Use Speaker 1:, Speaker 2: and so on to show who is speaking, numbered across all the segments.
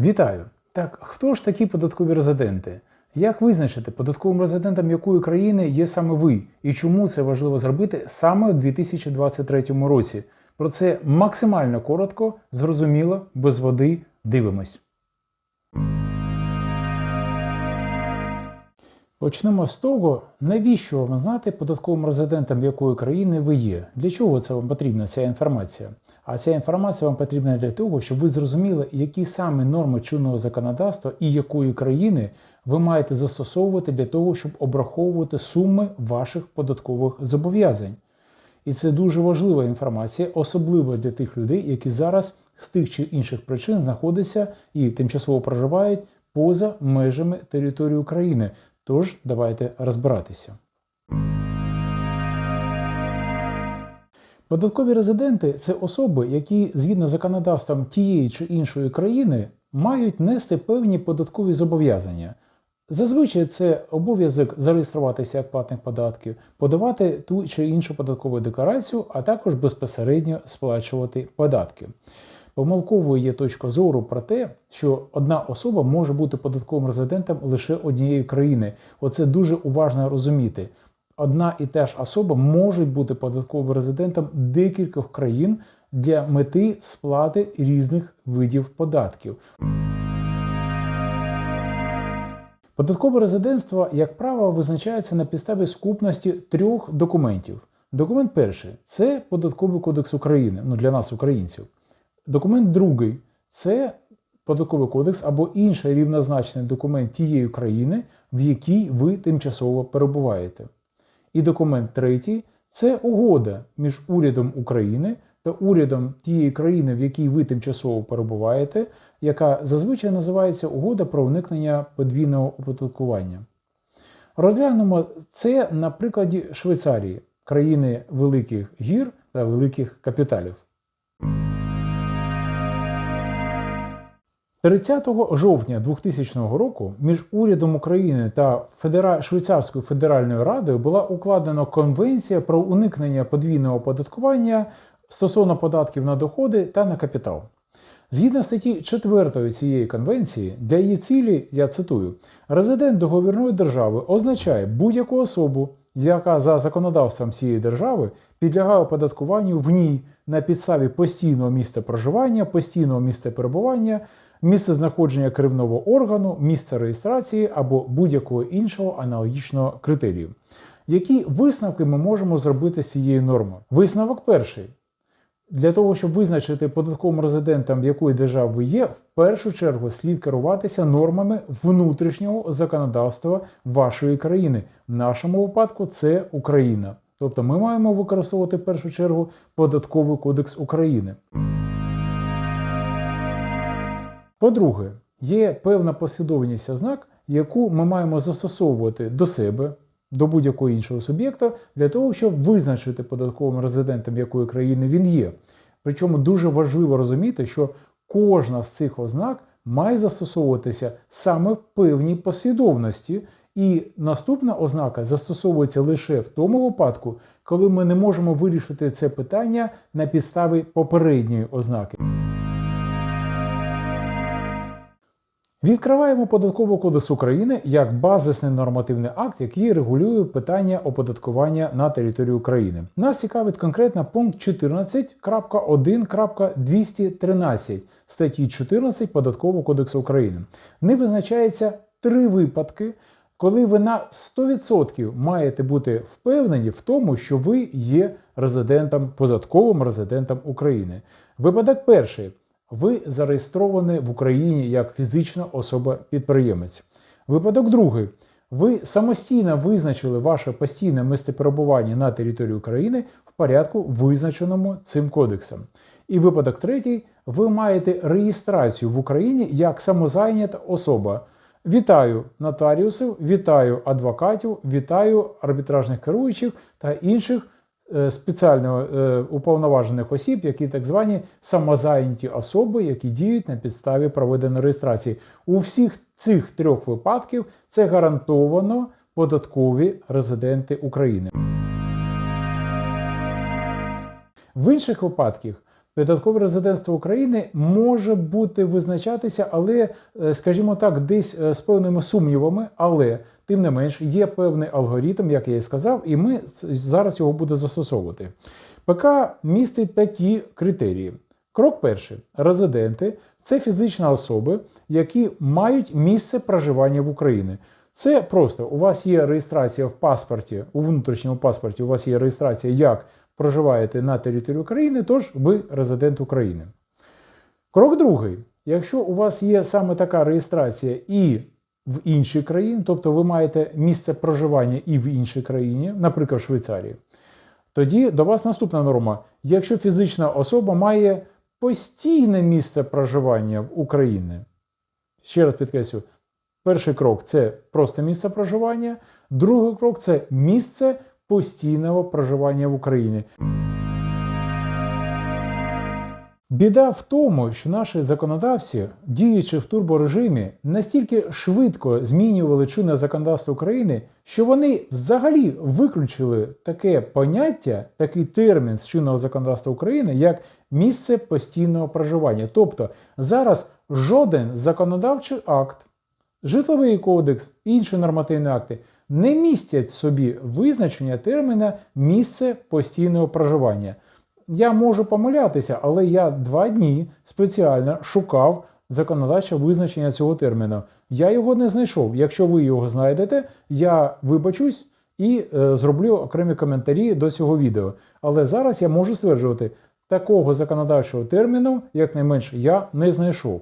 Speaker 1: Вітаю! Так, хто ж такі податкові резиденти? Як визначити податковим резидентом якої країни є саме ви? І чому це важливо зробити саме у 2023 році? Про це максимально коротко, зрозуміло, без води дивимось. Почнемо з того, навіщо вам знати податковим резидентом якої країни ви є. Для чого це вам потрібна ця інформація? А ця інформація вам потрібна для того, щоб ви зрозуміли, які саме норми чинного законодавства і якої країни ви маєте застосовувати для того, щоб обраховувати суми ваших податкових зобов'язань. І це дуже важлива інформація, особливо для тих людей, які зараз з тих чи інших причин знаходяться і тимчасово проживають поза межами території України. Тож давайте розбиратися. Податкові резиденти це особи, які згідно з законодавством тієї чи іншої країни мають нести певні податкові зобов'язання. Зазвичай це обов'язок зареєструватися як платник податків, подавати ту чи іншу податкову декларацію, а також безпосередньо сплачувати податки. Помилковою є точка зору про те, що одна особа може бути податковим резидентом лише однієї країни. Оце дуже уважно розуміти. Одна і та ж особа може бути податковим резидентом декількох країн для мети сплати різних видів податків. Податкове резидентство, як правило, визначається на підставі скупності трьох документів. Документ перший це Податковий кодекс України, ну для нас, українців. Документ другий це податковий кодекс або інший рівнозначний документ тієї країни, в якій ви тимчасово перебуваєте. І документ третій це угода між урядом України та урядом тієї країни, в якій ви тимчасово перебуваєте, яка зазвичай називається Угода про уникнення подвійного оподаткування. Розглянемо це на прикладі Швейцарії, країни великих гір та великих капіталів. 30 жовтня 2000 року між урядом України та Федера... Швейцарською федеральною радою була укладена конвенція про уникнення подвійного оподаткування стосовно податків на доходи та на капітал. Згідно статті 4 цієї конвенції, для її цілі, я цитую, резидент договірної держави означає будь-яку особу, яка за законодавством цієї держави підлягає оподаткуванню в ній на підставі постійного місця проживання, постійного місця перебування, місце знаходження керівного органу, місце реєстрації або будь-якого іншого аналогічного критерію. Які висновки ми можемо зробити з цієї норми? Висновок перший. Для того, щоб визначити податковим резидентом, в якої держави ви є, в першу чергу слід керуватися нормами внутрішнього законодавства вашої країни. В нашому випадку це Україна. Тобто ми маємо використовувати в першу чергу податковий кодекс України. По-друге, є певна послідовність ознак, яку ми маємо застосовувати до себе, до будь-якого іншого суб'єкта, для того, щоб визначити податковим резидентом якої країни він є. Причому дуже важливо розуміти, що кожна з цих ознак має застосовуватися саме в певній послідовності, і наступна ознака застосовується лише в тому випадку, коли ми не можемо вирішити це питання на підставі попередньої ознаки. Відкриваємо податковий кодекс України як базисний нормативний акт, який регулює питання оподаткування на території України. Нас цікавить конкретно пункт 14.1.213 статті 14 Податкового кодексу України. Не визначається три випадки, коли ви на 100% маєте бути впевнені в тому, що ви є резидентом, податковим резидентом України. Випадок перший. Ви зареєстровані в Україні як фізична особа-підприємець. Випадок другий. Ви самостійно визначили ваше постійне місце перебування на території України в порядку, визначеному цим кодексом. І випадок третій. Ви маєте реєстрацію в Україні як самозайнята особа. Вітаю нотаріусів, вітаю адвокатів, вітаю арбітражних керуючих та інших спеціально уповноважених осіб, які так звані самозайняті особи, які діють на підставі проведеної реєстрації. У всіх цих трьох випадків це гарантовано податкові резиденти України. В інших випадках Податкове резидентство України може бути визначатися, але, е, скажімо так, десь е, з певними сумнівами, але тим не менш є певний алгоритм, як я і сказав, і ми зараз його буде застосовувати. ПК містить такі критерії. Крок перший: резиденти це фізичні особи, які мають місце проживання в Україні. Це просто у вас є реєстрація в паспорті, у внутрішньому паспорті у вас є реєстрація, як проживаєте на території України, тож ви резидент України. Крок другий. Якщо у вас є саме така реєстрація і в іншій країні, тобто ви маєте місце проживання і в іншій країні, наприклад, в Швейцарії, тоді до вас наступна норма. Якщо фізична особа має постійне місце проживання в Україні, ще раз підкреслю, перший крок це просто місце проживання, другий крок це місце постійного проживання в Україні. Біда в тому, що наші законодавці, діючи в турборежимі, настільки швидко змінювали чинне законодавство України, що вони взагалі виключили таке поняття, такий термін з чинного законодавства України, як місце постійного проживання. Тобто зараз жоден законодавчий акт, житловий кодекс, інші нормативні акти не містять собі визначення терміна місце постійного проживання. Я можу помилятися, але я два дні спеціально шукав законодавче визначення цього терміну. Я його не знайшов. Якщо ви його знайдете, я вибачусь і е, зроблю окремі коментарі до цього відео. Але зараз я можу стверджувати, такого законодавчого терміну, як найменше, я не знайшов.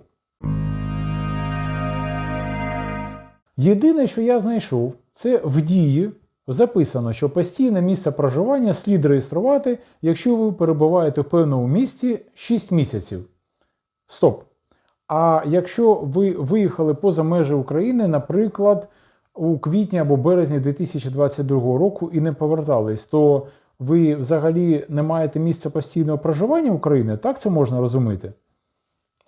Speaker 1: Єдине, що я знайшов, це в дії записано, що постійне місце проживання слід реєструвати, якщо ви перебуваєте в певному місці 6 місяців. Стоп. А якщо ви виїхали поза межі України, наприклад, у квітні або березні 2022 року і не повертались, то ви взагалі не маєте місця постійного проживання в Україні? Так це можна розуміти?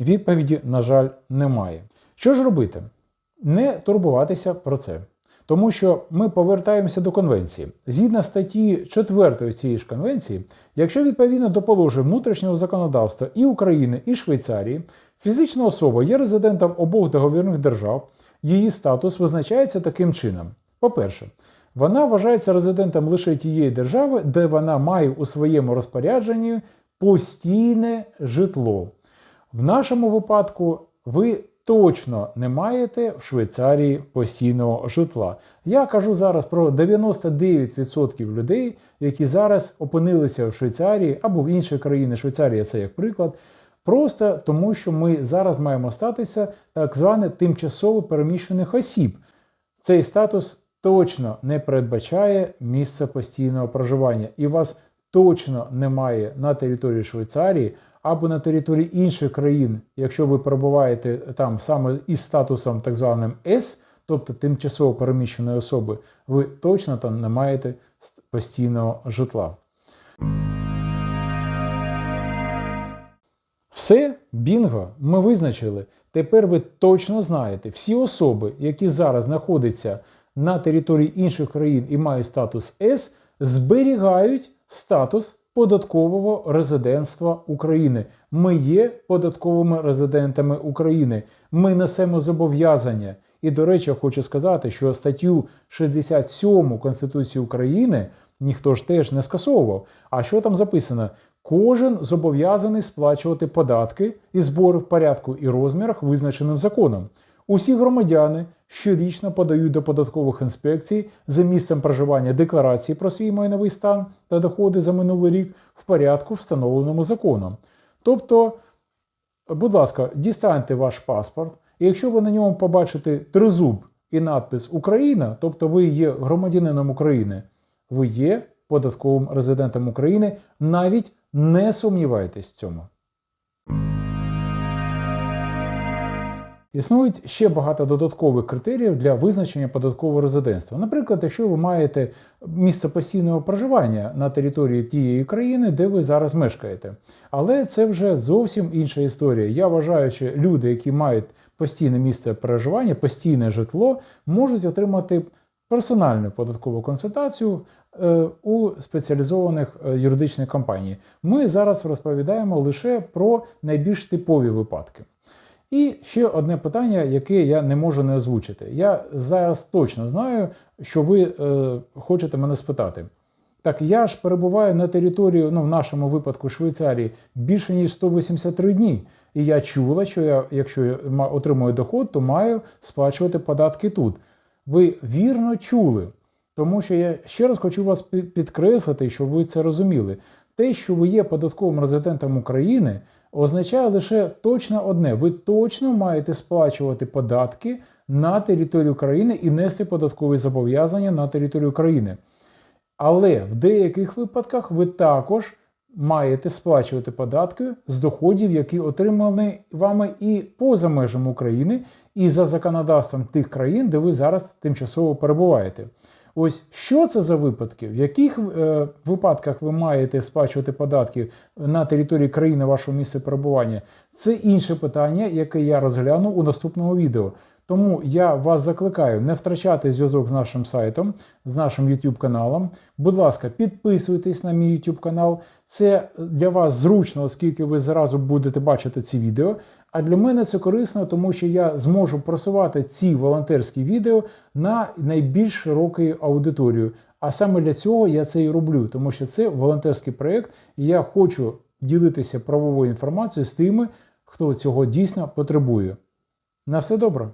Speaker 1: Відповіді, на жаль, немає. Що ж робити? Не турбуватися про це. Тому що ми повертаємося до конвенції. Згідно статті 4 цієї ж конвенції, якщо відповідно до положень внутрішнього законодавства і України, і Швейцарії, фізична особа є резидентом обох договірних держав, її статус визначається таким чином: по-перше, вона вважається резидентом лише тієї держави, де вона має у своєму розпорядженні постійне житло. В нашому випадку ви точно не маєте в Швейцарії постійного житла. Я кажу зараз про 99% людей, які зараз опинилися в Швейцарії або в іншій країні. Швейцарія це як приклад. Просто тому, що ми зараз маємо статуса так званих тимчасово переміщених осіб. Цей статус точно не передбачає місце постійного проживання, і вас точно немає на території Швейцарії або на території інших країн, якщо ви перебуваєте там саме із статусом так званим С, тобто тимчасово переміщеної особи, ви точно там не маєте постійного житла. Все, бінго, ми визначили. Тепер ви точно знаєте, всі особи, які зараз знаходяться на території інших країн і мають статус С, зберігають статус податкового резидентства України. Ми є податковими резидентами України. Ми несемо зобов'язання. І, до речі, хочу сказати, що статтю 67 Конституції України ніхто ж теж не скасовував. А що там записано? Кожен зобов'язаний сплачувати податки і збори в порядку і розмірах, визначеним законом. Усі громадяни щорічно подають до податкових інспекцій за місцем проживання декларації про свій майновий стан та доходи за минулий рік в порядку, встановленому законом. Тобто, будь ласка, дістаньте ваш паспорт, і якщо ви на ньому побачите тризуб і надпис Україна, тобто ви є громадянином України, ви є податковим резидентом України, навіть не сумнівайтесь в цьому. Існують ще багато додаткових критеріїв для визначення податкового резидентства. Наприклад, якщо ви маєте місце постійного проживання на території тієї країни, де ви зараз мешкаєте. Але це вже зовсім інша історія. Я вважаю, що люди, які мають постійне місце проживання, постійне житло, можуть отримати персональну податкову консультацію е, у спеціалізованих е, юридичних компаній. Ми зараз розповідаємо лише про найбільш типові випадки. І ще одне питання, яке я не можу не озвучити. Я зараз точно знаю, що ви е, хочете мене спитати. Так, я ж перебуваю на території, ну в нашому випадку Швейцарії, більше ніж 183 дні. І я чула, що я, якщо я отримую доход, то маю сплачувати податки тут. Ви вірно чули. Тому що я ще раз хочу вас підкреслити, щоб ви це розуміли. Те, що ви є податковим резидентом України, означає лише точно одне: ви точно маєте сплачувати податки на територію країни і нести податкові зобов'язання на територію країни. Але в деяких випадках ви також маєте сплачувати податки з доходів, які отримані вами і поза межами України, і за законодавством тих країн, де ви зараз тимчасово перебуваєте. Ось що це за випадки? В яких е, випадках ви маєте сплачувати податки на території країни вашого місця перебування? Це інше питання, яке я розгляну у наступному відео. Тому я вас закликаю не втрачати зв'язок з нашим сайтом, з нашим YouTube каналом. Будь ласка, підписуйтесь на мій YouTube канал. Це для вас зручно, оскільки ви зразу будете бачити ці відео. А для мене це корисно, тому що я зможу просувати ці волонтерські відео на найбільш широкою аудиторію. А саме для цього я це і роблю, тому що це волонтерський проєкт, і я хочу ділитися правовою інформацією з тими, хто цього дійсно потребує. На все добре.